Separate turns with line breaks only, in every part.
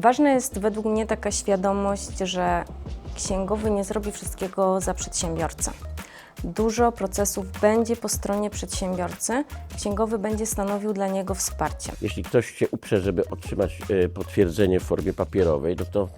Ważna jest według mnie taka świadomość, że księgowy nie zrobi wszystkiego za przedsiębiorcę. Dużo procesów będzie po stronie przedsiębiorcy, księgowy będzie stanowił dla niego wsparcie.
Jeśli ktoś się uprze, żeby otrzymać e, potwierdzenie w formie papierowej, no to,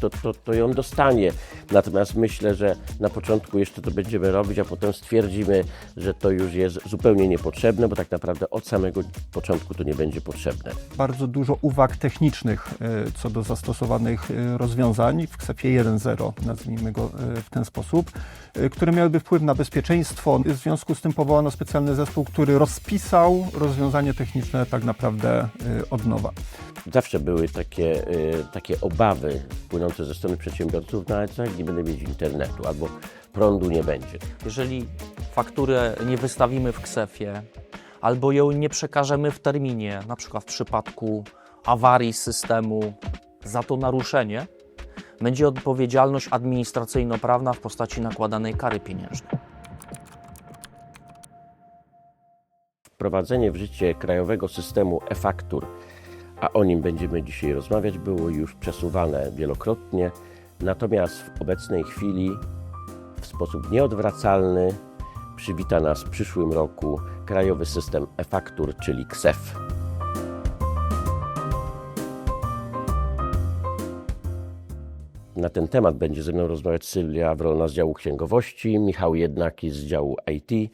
to, to, to ją dostanie. Natomiast myślę, że na początku jeszcze to będziemy robić, a potem stwierdzimy, że to już jest zupełnie niepotrzebne, bo tak naprawdę od samego początku to nie będzie potrzebne.
bardzo dużo uwag technicznych e, co do zastosowanych e, rozwiązań w KSEF 1.0, nazwijmy go e, w ten sposób, które miałyby wpływ na bezpieczeństwo. W związku z tym powołano specjalny zespół, który rozpisał rozwiązanie techniczne tak naprawdę od nowa.
Zawsze były takie, takie obawy płynące ze strony przedsiębiorców, no ale co jak nie będę mieć internetu albo prądu nie będzie.
Jeżeli fakturę nie wystawimy w ksefie albo ją nie przekażemy w terminie, na przykład w przypadku awarii systemu za to naruszenie, będzie odpowiedzialność administracyjno-prawna w postaci nakładanej kary pieniężnej.
Wprowadzenie w życie krajowego systemu e-faktur, a o nim będziemy dzisiaj rozmawiać, było już przesuwane wielokrotnie, natomiast w obecnej chwili w sposób nieodwracalny przywita nas w przyszłym roku krajowy system e-faktur, czyli KSEF. Na ten temat będzie ze mną rozmawiać Sylwia Wrona z działu księgowości, Michał Jednaki z działu IT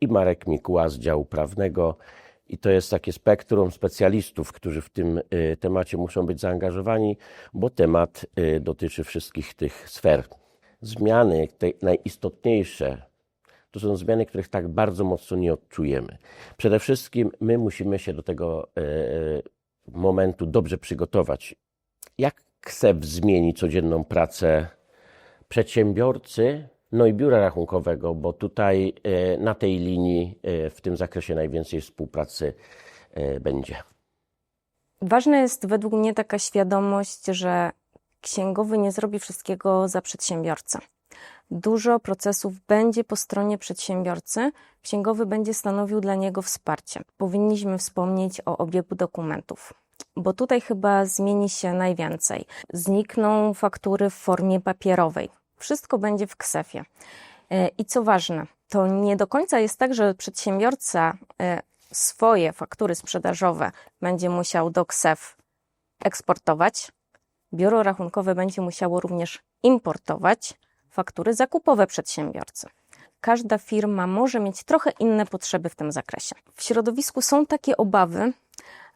i Marek Mikuła z działu prawnego. I to jest takie spektrum specjalistów, którzy w tym y, temacie muszą być zaangażowani, bo temat y, dotyczy wszystkich tych sfer. Zmiany, te najistotniejsze, to są zmiany, których tak bardzo mocno nie odczujemy. Przede wszystkim my musimy się do tego y, momentu dobrze przygotować. Jak KSEF zmieni codzienną pracę przedsiębiorcy, no i biura rachunkowego, bo tutaj e, na tej linii e, w tym zakresie najwięcej współpracy e, będzie.
Ważna jest według mnie taka świadomość, że księgowy nie zrobi wszystkiego za przedsiębiorcę. Dużo procesów będzie po stronie przedsiębiorcy, księgowy będzie stanowił dla niego wsparcie. Powinniśmy wspomnieć o obiegu dokumentów, bo tutaj chyba zmieni się najwięcej. Znikną faktury w formie papierowej. Wszystko będzie w ksefie. E, I co ważne, to nie do końca jest tak, że przedsiębiorca e, swoje faktury sprzedażowe będzie musiał do KSEF eksportować. Biuro rachunkowe będzie musiało również importować faktury zakupowe przedsiębiorcy. Każda firma może mieć trochę inne potrzeby w tym zakresie. W środowisku są takie obawy,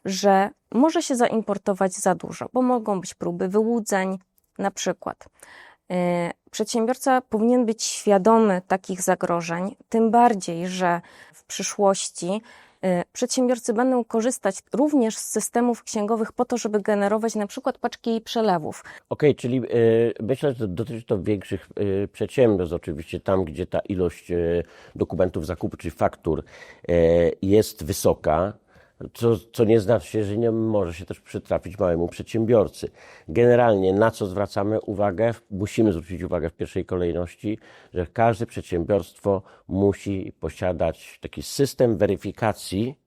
że może się zaimportować za dużo, bo mogą być próby wyłudzeń, na przykład. Yy, Przedsiębiorca powinien być świadomy takich zagrożeń, tym bardziej, że w przyszłości yy, przedsiębiorcy będą korzystać również z systemów księgowych po to, żeby generować na przykład paczki przelewów.
Okej, czyli y, myślę, że dotyczy to większych przedsiębiorstw, oczywiście tam, gdzie ta ilość dokumentów zakupu czy faktur jest wysoka, co, co nie znaczy, że nie może się też przytrafić małemu przedsiębiorcy. Generalnie na co zwracamy uwagę? Musimy zwrócić uwagę w pierwszej kolejności, że każde przedsiębiorstwo musi posiadać taki system weryfikacji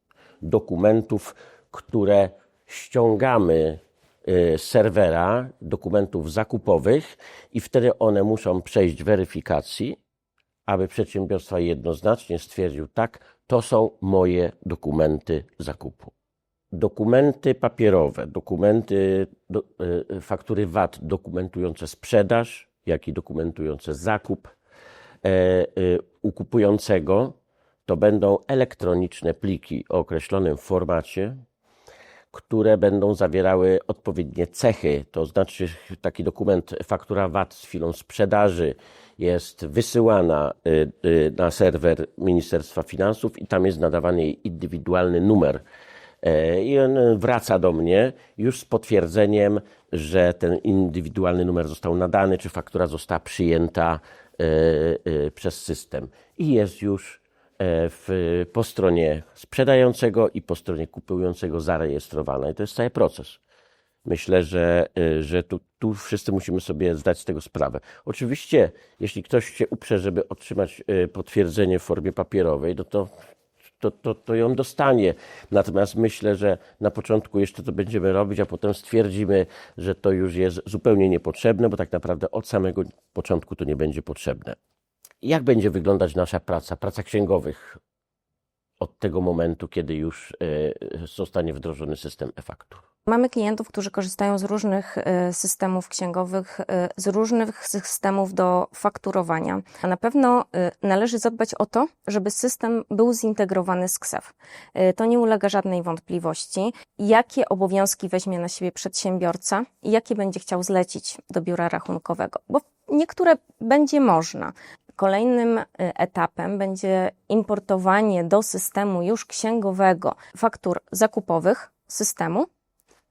dokumentów, które ściągamy y, z serwera, dokumentów zakupowych i wtedy one muszą przejść weryfikacji, aby przedsiębiorstwa jednoznacznie stwierdził, tak, to są moje dokumenty zakupu. Dokumenty papierowe, dokumenty, do, y, faktury VAT dokumentujące sprzedaż, jak i dokumentujące zakup e, kupującego, to będą elektroniczne pliki o określonym formacie, które będą zawierały odpowiednie cechy. To znaczy, taki dokument, faktura VAT z chwilą sprzedaży jest wysyłana y, y, na serwer Ministerstwa Finansów i tam jest nadawany jej indywidualny numer. E, I on wraca do mnie już z potwierdzeniem, że ten indywidualny numer został nadany, czy faktura została przyjęta e, e, przez system. I jest już w, po stronie sprzedającego i po stronie kupującego zarejestrowana. I to jest cały proces. Myślę, że, y, że tu, tu wszyscy musimy sobie zdać z tego sprawę. Oczywiście, jeśli ktoś się uprze, żeby otrzymać y, potwierdzenie w formie papierowej, no to, to, to, to ją dostanie. Natomiast myślę, że na początku jeszcze to będziemy robić, a potem stwierdzimy, że to już jest zupełnie niepotrzebne, bo tak naprawdę od samego początku to nie będzie potrzebne. Jak będzie wyglądać nasza praca, praca księgowych od tego momentu, kiedy już e, zostanie wdrożony system e-faktur?
Mamy klientów, którzy korzystają z różnych e, systemów księgowych, e, z różnych systemów do fakturowania. A na pewno e, należy zadbać o to, żeby system był zintegrowany z KSEF. To nie ulega żadnej wątpliwości. Jakie obowiązki weźmie na siebie przedsiębiorca i jakie będzie chciał zlecić do biura rachunkowego, bo niektóre będzie można. Kolejnym etapem będzie importowanie do systemu już księgowego faktur zakupowych systemu,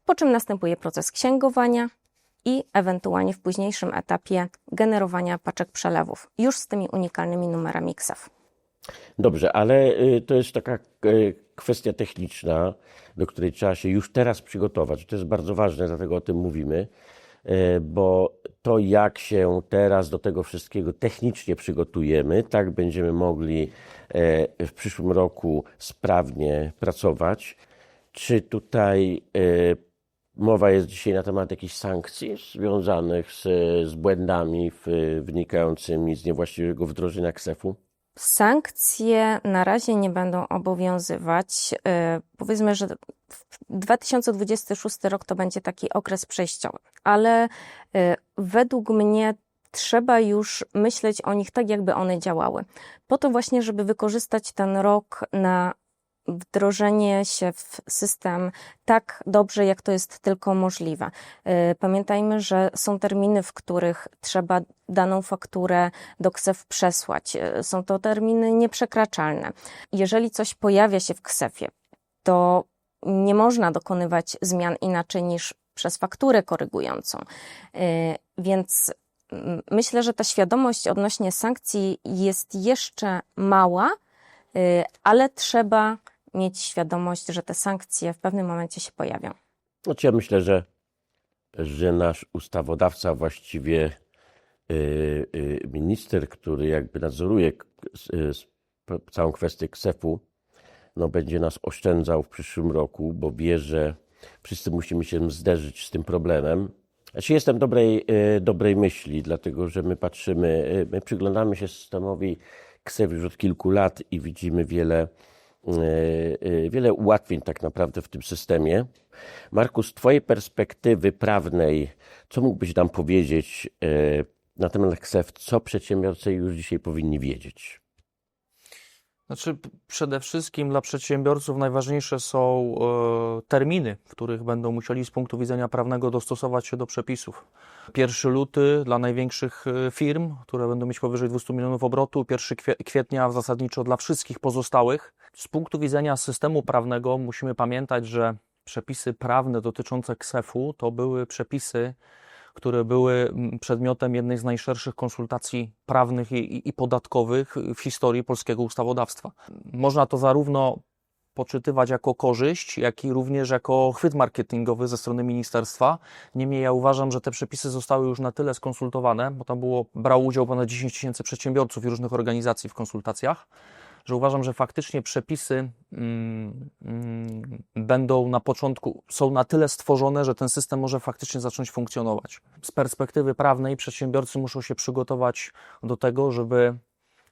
po czym następuje proces księgowania i ewentualnie w późniejszym etapie generowania paczek przelewów, już z tymi unikalnymi numerami KSEF.
Dobrze, ale y, to jest taka y, kwestia techniczna, do której trzeba się już teraz przygotować. To jest bardzo ważne, dlatego o tym mówimy, y, bo to, jak się teraz do tego wszystkiego technicznie przygotujemy, tak będziemy mogli w przyszłym roku sprawnie pracować. Czy tutaj mowa jest dzisiaj na temat jakichś sankcji związanych z, z błędami w, wynikającymi z niewłaściwego wdrożenia KSEF-u?
Sankcje na razie nie będą obowiązywać. E, Powiedzmy, że w 2026 rok to będzie taki okres przejściowy, ale e, według mnie trzeba już myśleć o nich tak, jakby one działały. Po to właśnie, żeby wykorzystać ten rok na wdrożenie się w system tak dobrze, jak to jest tylko możliwe. E, Pamiętajmy, że są terminy, w których trzeba daną fakturę do KSEF przesłać. E, Są to terminy nieprzekraczalne. Jeżeli coś pojawia się w KSEF-ie, to nie można dokonywać zmian inaczej niż przez fakturę korygującą. E, Więc myślę, że ta świadomość odnośnie sankcji jest jeszcze mała, y, ale trzeba mieć świadomość, że te sankcje w pewnym momencie się pojawią.
Znaczy ja myślę, że, że nasz ustawodawca, właściwie y, y, minister, który jakby nadzoruje y, całą kwestię KSEF-u, no będzie nas oszczędzał w przyszłym roku, bo wie, że wszyscy musimy się zderzyć z tym problemem. Znaczy jestem dobrej, dobrej myśli, dlatego że my patrzymy, my przyglądamy się systemowi KSEF już od kilku lat i widzimy wiele, wiele ułatwień tak naprawdę w tym systemie. Markus, z Twojej perspektywy prawnej, co mógłbyś nam powiedzieć y, na temat KSEF, co przedsiębiorcy już dzisiaj powinni wiedzieć?
Znaczy, przede wszystkim dla przedsiębiorców najważniejsze są e, terminy, w których będą musieli z punktu widzenia prawnego dostosować się do przepisów. 1 luty dla największych e, firm, które będą mieć powyżej 200 milionów obrotu, 1 kwie- kwietnia zasadniczo dla wszystkich pozostałych. Z punktu widzenia systemu prawnego musimy pamiętać, że przepisy prawne dotyczące KSEF-u to były przepisy, które były mm, przedmiotem jednej z najszerszych konsultacji prawnych i, i, podatkowych w historii polskiego ustawodawstwa. Można to zarówno poczytywać jako korzyść, jak i również jako chwyt marketingowy ze strony ministerstwa. Niemniej ja uważam, że te przepisy zostały już na tyle skonsultowane, bo tam było, brało udział ponad 10 tysięcy przedsiębiorców i różnych organizacji w konsultacjach, że uważam, że faktycznie przepisy mm, mm, będą na początku, są na tyle stworzone, że ten system może faktycznie zacząć funkcjonować. Z perspektywy prawnej przedsiębiorcy muszą się przygotować do tego, żeby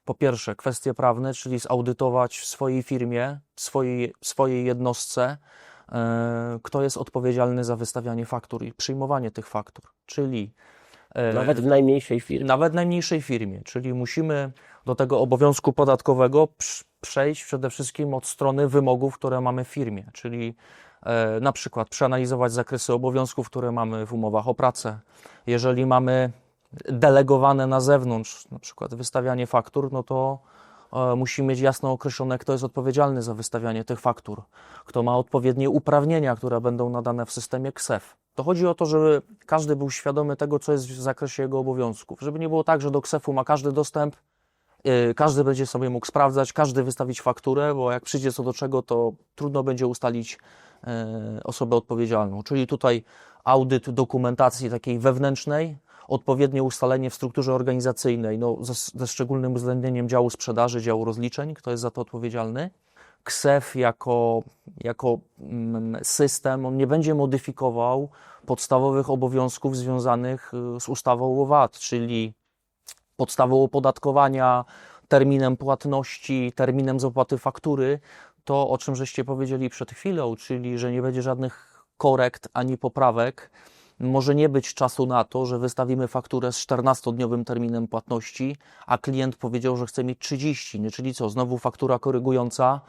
po pierwsze kwestie prawne, czyli zaudytować w swojej firmie, w swojej, w swojej jednostce, e, kto jest odpowiedzialny za wystawianie faktur i przyjmowanie tych faktur. Czyli
Nawet w najmniejszej firmie.
nawet najmniejszej firmie, czyli musimy do tego obowiązku podatkowego przejść przede wszystkim od strony wymogów, które mamy w firmie, czyli e, na przykład przeanalizować zakresy obowiązków, które mamy w umowach o pracę. Jeżeli mamy delegowane na zewnątrz, na przykład wystawianie faktur, no to e, musimy mieć jasno określone, kto jest odpowiedzialny za wystawianie tych faktur, kto ma odpowiednie uprawnienia, które będą nadane w systemie KSEF. To chodzi o to, żeby każdy był świadomy tego, co jest w zakresie jego obowiązków, żeby nie było tak, że do KSEF-u ma każdy dostęp, yy, każdy będzie sobie mógł sprawdzać, każdy wystawić fakturę, bo jak przyjdzie co do czego, to trudno będzie ustalić yy, osobę odpowiedzialną. Czyli tutaj audyt dokumentacji takiej wewnętrznej, odpowiednie ustalenie w strukturze organizacyjnej, no, ze, ze szczególnym uwzględnieniem działu sprzedaży, działu rozliczeń, kto jest za to odpowiedzialny. KSEF jako, jako mm, system, on nie będzie modyfikował podstawowych obowiązków związanych y, z ustawą o VAT, czyli podstawą opodatkowania, terminem płatności, terminem zapłaty faktury, to o czym żeście powiedzieli przed chwilą, czyli że nie będzie żadnych korekt ani poprawek. Może nie być czasu na to, że wystawimy fakturę z 14-dniowym terminem płatności, a klient powiedział, że chce mieć 30, nie? czyli co, znowu faktura korygująca,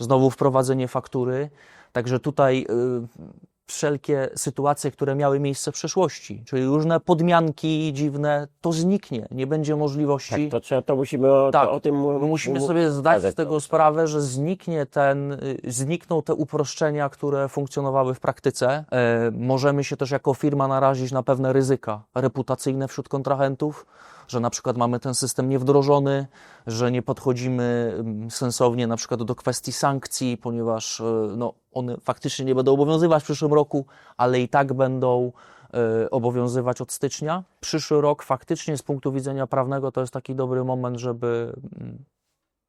znowu wprowadzenie faktury. Także tutaj y, wszelkie sytuacje, które miały miejsce w przeszłości, czyli różne podmianki dziwne, to zniknie. Nie będzie możliwości.
Tak, to, trzeba, to musimy o,
Tak,
to, o tym
My musimy
mu-
sobie zdać z tego sprawę, że zniknie ten, y, znikną te uproszczenia, które funkcjonowały w praktyce. E, możemy się też jako firma narazić na pewne ryzyka reputacyjne wśród kontrahentów, że na przykład mamy ten system niewdrożony, że nie podchodzimy mm, sensownie na przykład do kwestii sankcji, ponieważ e, no, one faktycznie nie będą obowiązywać w przyszłym roku, ale i tak będą e, obowiązywać od stycznia. Przyszły rok faktycznie z punktu widzenia prawnego to jest taki dobry moment, żeby mm,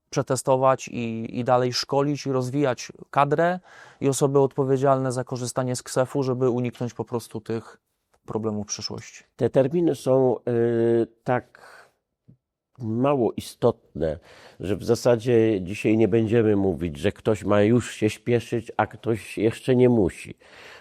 przetestować i, i dalej szkolić i rozwijać kadrę i osoby odpowiedzialne za korzystanie z KSEF-u, żeby uniknąć po prostu tych problemów w przyszłości.
Te terminy są y, tak mało istotne, że w zasadzie dzisiaj nie będziemy mówić, że ktoś ma już się śpieszyć, a ktoś jeszcze nie musi.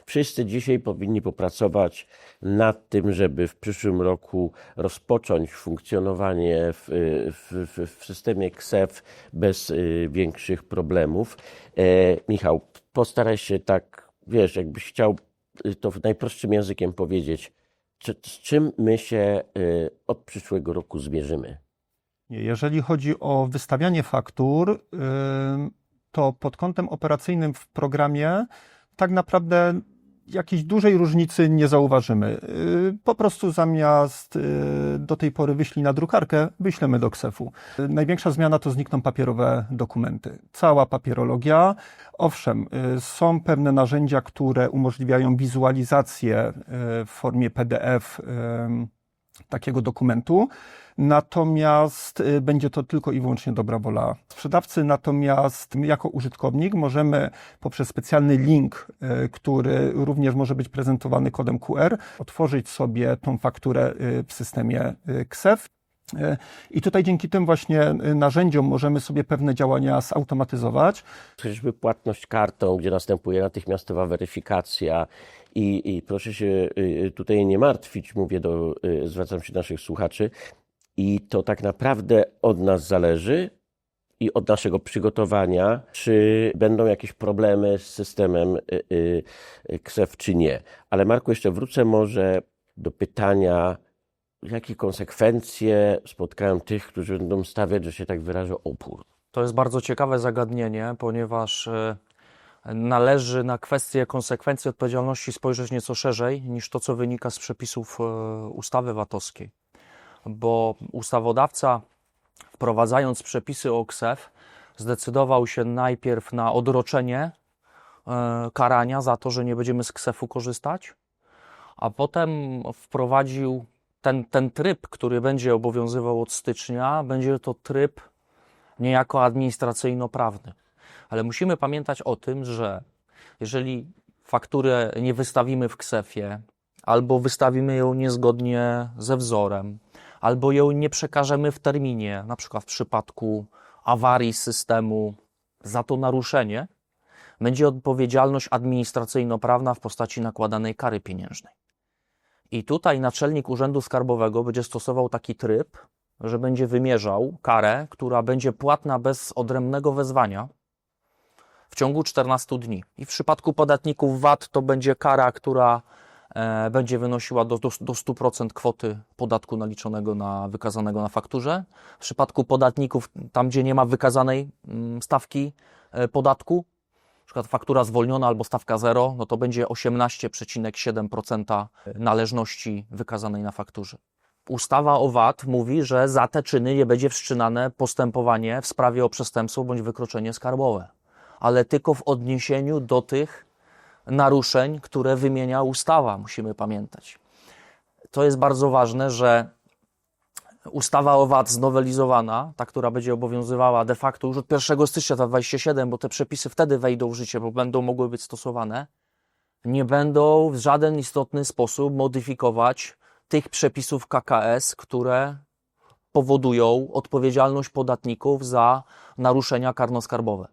Wszyscy dzisiaj powinni popracować nad tym, żeby w przyszłym roku rozpocząć funkcjonowanie w, w, w, systemie KSEF bez y, większych problemów. E, Michał, postaraj się tak, wiesz, jakbyś chciał to najprostszym językiem powiedzieć, czy, z czym my się y, od przyszłego roku zmierzymy?
Jeżeli chodzi o wystawianie faktur, to pod kątem operacyjnym w programie tak naprawdę jakiejś dużej różnicy nie zauważymy. Yy, Po prostu zamiast yy, do tej pory wyślij na drukarkę, wyślemy do KSEF-u. Yy, Największa zmiana to znikną papierowe dokumenty. Cała papierologia. Owszem, są pewne narzędzia, które umożliwiają wizualizację w formie PDF takiego dokumentu. Natomiast y, będzie to tylko i wyłącznie dobra wola sprzedawcy. Natomiast my jako użytkownik możemy poprzez specjalny link, y, który również może być prezentowany kodem QR, otworzyć sobie tą fakturę y, w systemie KSEF. I tutaj dzięki tym właśnie narzędziom możemy sobie pewne działania zautomatyzować.
chociażby płatność kartą, gdzie następuje natychmiastowa weryfikacja i, i proszę się y, tutaj nie martwić, mówię do, y, zwracam się do naszych słuchaczy i to tak naprawdę od nas zależy i od naszego przygotowania, czy będą jakieś problemy z systemem y, y, y, KSEF, czy nie. Ale Marku, jeszcze wrócę może do pytania, jakie konsekwencje spotkają tych, którzy będą stawiać, że się tak wyrażę, opór.
To jest bardzo ciekawe zagadnienie, ponieważ należy na kwestię konsekwencji odpowiedzialności spojrzeć nieco szerzej niż to, co wynika z przepisów e, ustawy VAT-owskiej. Bo ustawodawca, wprowadzając przepisy o KSEF, zdecydował się najpierw na odroczenie e, karania za to, że nie będziemy z KSEF-u korzystać, a potem wprowadził ten, ten tryb, który będzie obowiązywał od stycznia, będzie to tryb niejako administracyjno-prawny. Ale musimy pamiętać o tym, że jeżeli fakturę nie wystawimy w KSEF-ie, albo wystawimy ją niezgodnie ze wzorem, albo ją nie przekażemy w terminie, na przykład w przypadku awarii systemu, za to naruszenie, będzie odpowiedzialność administracyjno-prawna w postaci nakładanej kary pieniężnej. I tutaj naczelnik Urzędu Skarbowego będzie stosował taki tryb, że będzie wymierzał karę, która będzie płatna bez odrębnego wezwania w ciągu 14 dni. I w przypadku podatników VAT to będzie kara, która e, będzie wynosiła do, do, do 100% kwoty podatku naliczonego na wykazanego na fakturze. W przypadku podatników, tam gdzie nie ma wykazanej mm, stawki e, podatku, przykład faktura zwolniona albo stawka 0, no to będzie 18,7% należności wykazanej na fakturze. Ustawa o VAT mówi, że za te czyny nie będzie wszczynane postępowanie w sprawie o przestępstwo bądź wykroczenie skarbowe, ale tylko w odniesieniu do tych naruszeń, które wymienia ustawa, musimy pamiętać. To jest bardzo ważne, że ustawa o VAT znowelizowana, ta, która będzie obowiązywała de facto już od 1 stycznia 2027, bo te przepisy wtedy wejdą w życie, bo będą mogły być stosowane, nie będą w żaden istotny sposób modyfikować tych przepisów KKS, które powodują odpowiedzialność podatników za naruszenia karnoskarbowe.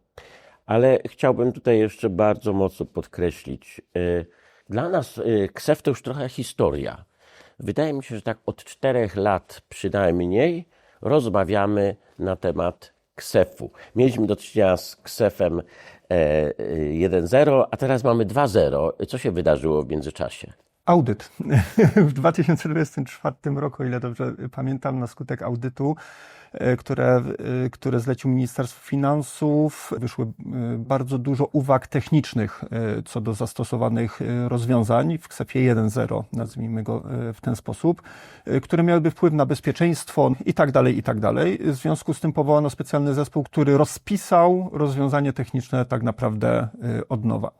Ale chciałbym tutaj jeszcze bardzo mocno podkreślić. y, Dla nas y, KSEF to już trochę historia. Wydaje mi się, że tak od czterech lat przynajmniej rozmawiamy na temat KSEF-u. Mieliśmy do czynienia z KSEF-em e, y, 1.0, a teraz mamy 2.0. Co się wydarzyło w międzyczasie?
Audyt. W 2024 roku, o ile dobrze pamiętam, na skutek audytu, e, które, e, które zlecił Ministerstwo Finansów, wyszły e, bardzo dużo uwag technicznych e, co do zastosowanych e, rozwiązań w KSEF 1.0, nazwijmy go e, w ten sposób, e, które miałyby wpływ na bezpieczeństwo i tak dalej, i tak dalej. W związku z tym powołano specjalny zespół, który rozpisał rozwiązanie techniczne tak naprawdę e, od nowa.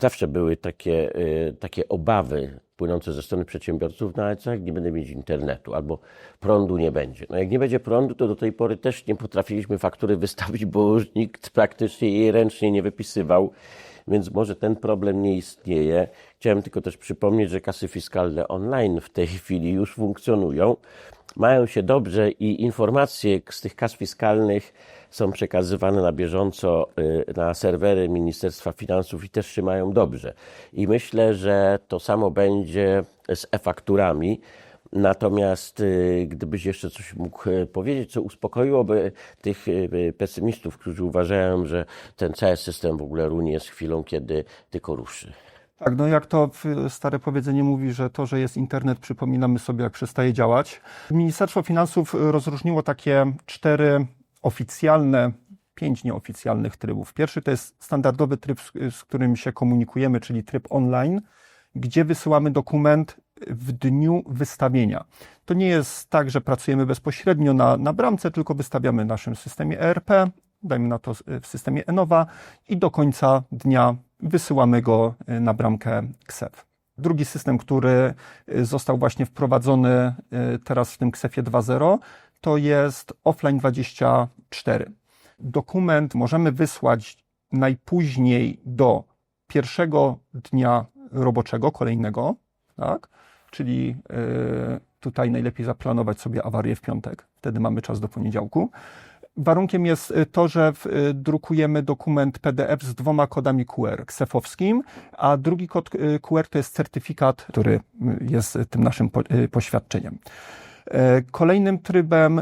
Zawsze były takie, y, takie obawy płynące ze strony przedsiębiorców, no ale co jak nie będę mieć internetu albo prądu nie będzie. No jak nie będzie prądu, to do tej pory też nie potrafiliśmy faktury wystawić, bo już nikt praktycznie jej ręcznie nie wypisywał, więc może ten problem nie istnieje. Chciałem tylko też przypomnieć, że kasy fiskalne online w tej chwili już funkcjonują. Mają się dobrze i informacje z tych kas fiskalnych są przekazywane na bieżąco y, na serwery Ministerstwa Finansów i też się mają dobrze. I myślę, że to samo będzie z e-fakturami. Natomiast y, gdybyś jeszcze coś mógł y, powiedzieć, co uspokoiłoby tych pesymistów, którzy uważają, że ten cały system w ogóle runie z chwilą, kiedy tylko ruszy.
Tak, no jak to stare powiedzenie mówi, że to, że jest internet, przypominamy sobie, jak przestaje działać. Ministerstwo Finansów rozróżniło takie cztery oficjalne, pięć nieoficjalnych trybów. Pierwszy to jest standardowy tryb, z, którym się komunikujemy, czyli tryb online, gdzie wysyłamy dokument w dniu wystawienia. To nie jest tak, że pracujemy bezpośrednio na, na bramce, tylko wystawiamy w naszym systemie ERP, dajmy na to w systemie ENOWA i do końca dnia wysyłamy go y, na bramkę KSEF. Drugi system, który y, został właśnie wprowadzony y, teraz w tym KSEFie 2.0, to jest Offline 24. Dokument możemy wysłać najpóźniej do pierwszego dnia roboczego, kolejnego, tak? Czyli tutaj najlepiej zaplanować sobie awarię w piątek, wtedy mamy czas do poniedziałku. Warunkiem jest y, to, że y, drukujemy dokument PDF z dwoma kodami QR ksefowskim, a drugi kod y, QR to jest certyfikat, który jest tym naszym po- poświadczeniem. E, Kolejnym trybem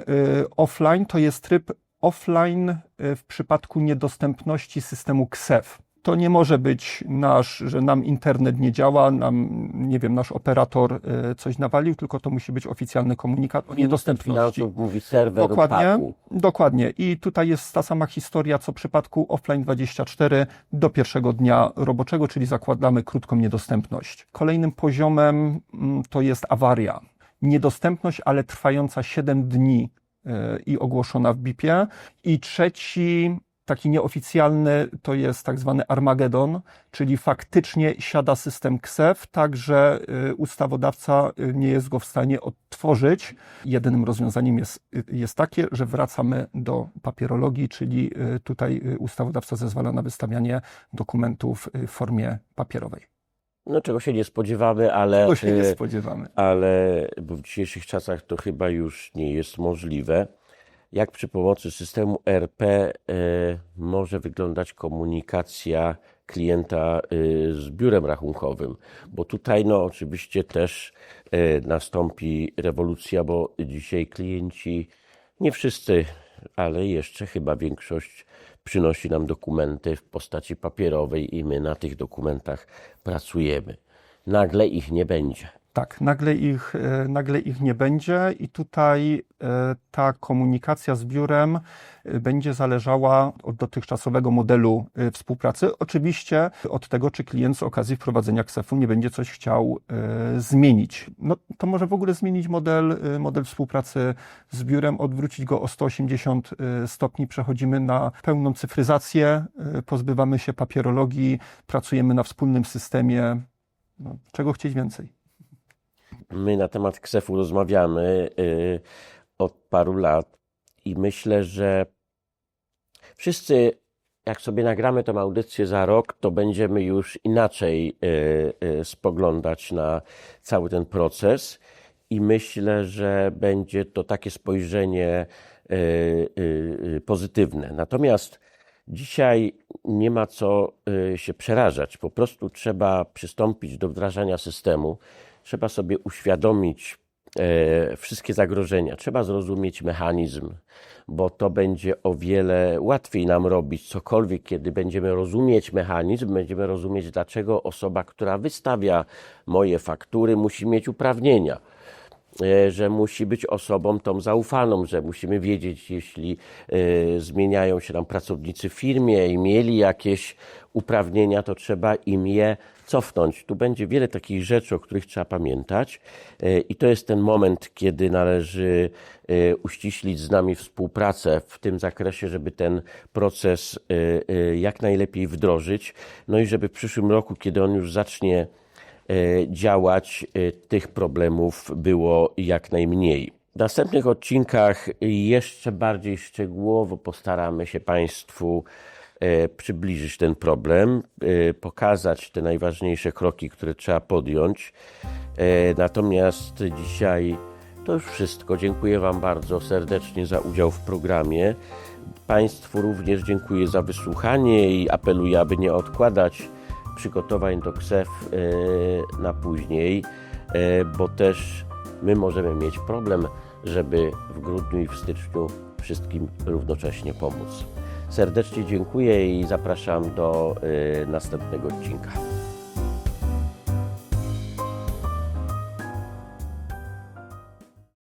offline to jest tryb offline w przypadku niedostępności systemu KSEF. To nie może być nasz, że nam internet nie działa, nam, nie wiem, nasz operator y, coś nawalił, tylko to musi być oficjalny komunikat o niedostępności.
Mówi serwer
Dokładnie,
upadł.
dokładnie. I tutaj jest ta sama historia, co w przypadku offline 24 do pierwszego dnia roboczego, czyli zakładamy krótką niedostępność. Kolejnym poziomem mm, to jest awaria. Niedostępność, ale trwająca 7 dni y, i ogłoszona w BIP-ie. I trzeci, taki nieoficjalny, to jest tak zwany Armagedon, czyli faktycznie siada system KSEF, tak że y, ustawodawca y, nie jest go w stanie odtworzyć. Jedynym rozwiązaniem jest, y, jest takie, że wracamy do papierologii, czyli tutaj ustawodawca zezwala na wystawianie dokumentów w formie papierowej.
No czego się nie spodziewamy, ale...
To się nie spodziewamy.
ale bo w dzisiejszych czasach to chyba już nie jest możliwe. Jak przy pomocy systemu RP e, może wyglądać komunikacja klienta e, z biurem rachunkowym? Bo tutaj no oczywiście też e, nastąpi rewolucja, bo dzisiaj klienci, nie wszyscy, ale jeszcze chyba większość przynosi nam dokumenty w postaci papierowej i my na tych dokumentach pracujemy. Nagle ich nie będzie.
Tak, nagle ich, e, nagle ich nie będzie i tutaj e, ta komunikacja z biurem e, będzie zależała od dotychczasowego modelu współpracy. Oczywiście od tego, czy klient z okazji wprowadzenia KSEF-u nie będzie coś chciał zmienić. No, to może w ogóle zmienić model, model współpracy z biurem, odwrócić go o 180 e, stopni, przechodzimy na pełną cyfryzację, pozbywamy się papierologii, pracujemy na wspólnym systemie. No, czego chcieć więcej?
My na temat KSEF-u rozmawiamy. y, od paru lat i myślę, że wszyscy, jak sobie nagramy tę audycję za rok, to będziemy już inaczej y, y, spoglądać na cały ten proces i myślę, że będzie to takie spojrzenie pozytywne. Natomiast dzisiaj nie ma co się przerażać. Po prostu trzeba przystąpić do wdrażania systemu. Trzeba sobie uświadomić e, wszystkie zagrożenia. Trzeba zrozumieć mechanizm, bo to będzie o wiele łatwiej nam robić cokolwiek, kiedy będziemy rozumieć mechanizm, będziemy rozumieć, dlaczego osoba, która wystawia moje faktury, musi mieć uprawnienia e, że musi być osobą tą zaufaną, że musimy wiedzieć, jeśli e, zmieniają się nam pracownicy w firmie i mieli jakieś uprawnienia, to trzeba im je cofnąć. Tu będzie wiele takich rzeczy, o których trzeba pamiętać e, i to jest ten moment, kiedy należy e, uściślić z nami współpracę w tym zakresie, żeby ten proces e, jak najlepiej wdrożyć, no i żeby w przyszłym roku, kiedy on już zacznie działać, tych problemów było jak najmniej. W następnych odcinkach jeszcze bardziej szczegółowo postaramy się Państwu przybliżyć ten problem, e, pokazać te najważniejsze kroki, które trzeba podjąć. E, Natomiast dzisiaj to już wszystko. Dziękuję Wam bardzo serdecznie za udział w programie. Państwu również dziękuję za wysłuchanie i apeluję, aby nie odkładać przygotowań do KSEF e, na później, e, bo też my możemy mieć problem, żeby w grudniu i w styczniu wszystkim równocześnie pomóc. Serdecznie dziękuję i zapraszam do e, następnego odcinka.